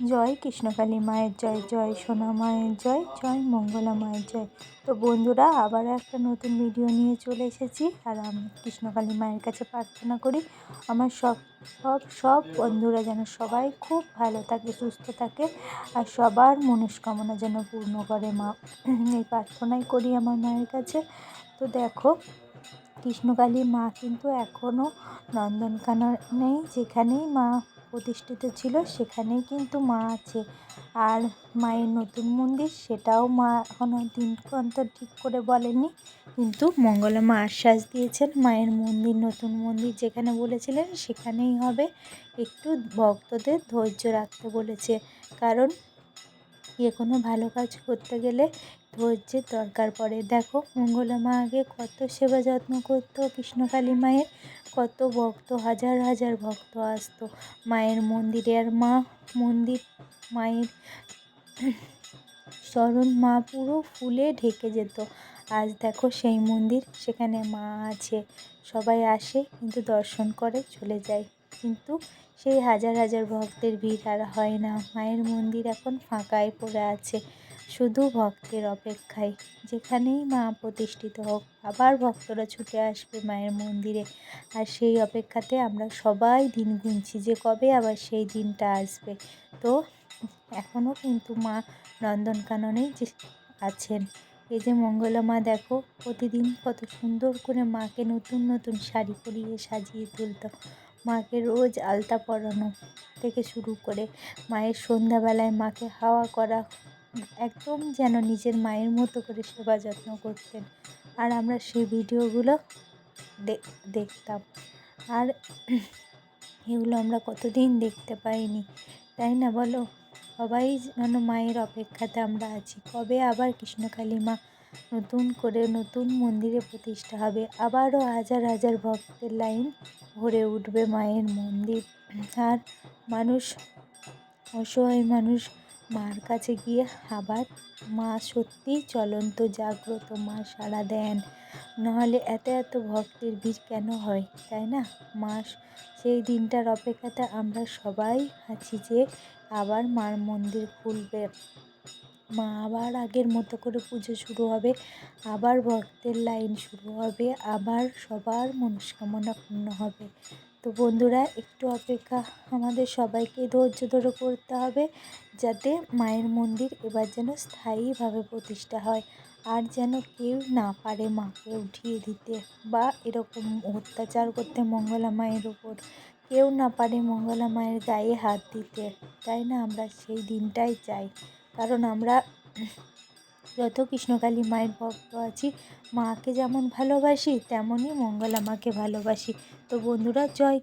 জয় কৃষ্ণকালী মায়ের জয় জয় সোনা মায়ের জয় জয় মঙ্গলা মায়ের জয়। তো বন্ধুরা, আবার একটা নতুন ভিডিও নিয়ে চলে এসেছি। আর আমি কৃষ্ণকালী মায়ের কাছে প্রার্থনা করি, আমার সব সব সব বন্ধুরা যেন সবাই খুব ভালো থাকে, সুস্থ থাকে, আর সবার মনস্কামনা যেন পূর্ণ করে মা। এই প্রার্থনাই করি আমার মায়ের কাছে। তো দেখো কৃষ্ণকালী মা কিন্তু এখনও নন্দনকাননেই যেখানেই মা প্রতিষ্ঠিত ছিল, সেখানেই কিন্তু মা আছে। আর মায়ের নতুন মন্দির, সেটাও মা এখনও দিন অন্তর ঠিক করে বলেনি। কিন্তু মঙ্গলা মা আশ্বাস দিয়েছেন, মায়ের মন্দির, নতুন মন্দির যেখানে বলেছিলেন, সেখানেই হবে। একটু ভক্তদের ধৈর্য রাখতে বলেছে। কারণ যে কোনো ভালো কাজ করতে গেলে ধৈর্যের দরকার পড়ে। দেখো, মঙ্গলা মা আগে কত সেবা যত্ন করতো কৃষ্ণকালী মায়ের কত ভক্ত, হাজার হাজার ভক্ত আসতো। মায়ের মন্দিরে আর মা মন্দির, মায়ের চরণ মা পুরো ফুলে ঢেকে যেত। আজ দেখো সেই মন্দির, সেখানে মা আছে। সবাই আসে, কিন্তু দর্শন করে চলে যায়। কিন্তু সেই হাজার হাজার ভক্তের ভিড় আর হয় না। মায়ের মন্দির এখন ফাঁকায় পড়ে আছে, শুধু ভক্তের অপেক্ষায়। যেখানেই মা প্রতিষ্ঠিত হোক, আবার ভক্তরা ছুটে আসবে মায়ের মন্দিরে। আর সেই অপেক্ষাতে আমরা সবাই দিন গুনছি যে কবে আবার সেই দিনটা আসবে। তো এখনও কিন্তু মা নন্দনকাননেই আছেন। এই যে মঙ্গলা মা দেখো, প্রতিদিন কত সুন্দর করে মাকে নতুন নতুন শাড়ি পরিয়ে সাজিয়ে তুলত। মাকে রোজ আলতা পরানো থেকে শুরু করে মায়ের সন্ধ্যাবেলায় মাকে হাওয়া করা, একদম যেন নিজের মায়ের মতো করে সেবা যত্ন করতেন। আর আমরা সেই ভিডিওগুলো দেখতাম। আর এগুলো আমরা কতদিন দেখতে পাইনি, তাই না বলো? সবাই যেন মায়ের অপেক্ষাতে আমরা আছি। কবে আবার কৃষ্ণকালী মা নতুন করে নতুন মন্দিরে প্রতিষ্ঠা হবে। আবারও হাজার হাজার ভক্তের লাইন ভরে উঠবে মায়ের মন্দির। আর মানুষ, অসহায় মানুষ মার কাছে গিয়ে আবার মা সত্যিই চলন্ত, জাগ্রত, মা সাড়া দেন। নাহলে এত এত ভক্তের ভিড় কেন হয়, তাই না? মা, সেই দিনটার অপেক্ষাতে আমরা সবাই আছি যে আবার মার মন্দির খুলবে। মা আবার আগের মতো করে পুজো শুরু হবে, আবার ভক্তের লাইন শুরু হবে, আবার সবার মনস্কামনা পূর্ণ হবে। তো বন্ধুরা, একটু অপেক্ষা আমাদের সবাইকে ধৈর্য ধরে করতে হবে যাতে মায়ের মন্দির এবার যেন স্থায়ীভাবে প্রতিষ্ঠা হয় আর যেন কেউ না পারে মাকে উঠিয়ে দিতে বা এরকম অত্যাচার করতে মঙ্গলা মায়ের ওপর কেউ না পারে মঙ্গলা মায়ের গায়ে হাত দিতে, তাই না? আমরা সেই দিনটাই চাই। কারণ আমরা যত কৃষ্ণকালী মায়ের ভক্ত আছি, মাকে যেমন ভালোবাসি, তেমনই মঙ্গলা মাকে ভালোবাসি। তো বন্ধুরা, জয়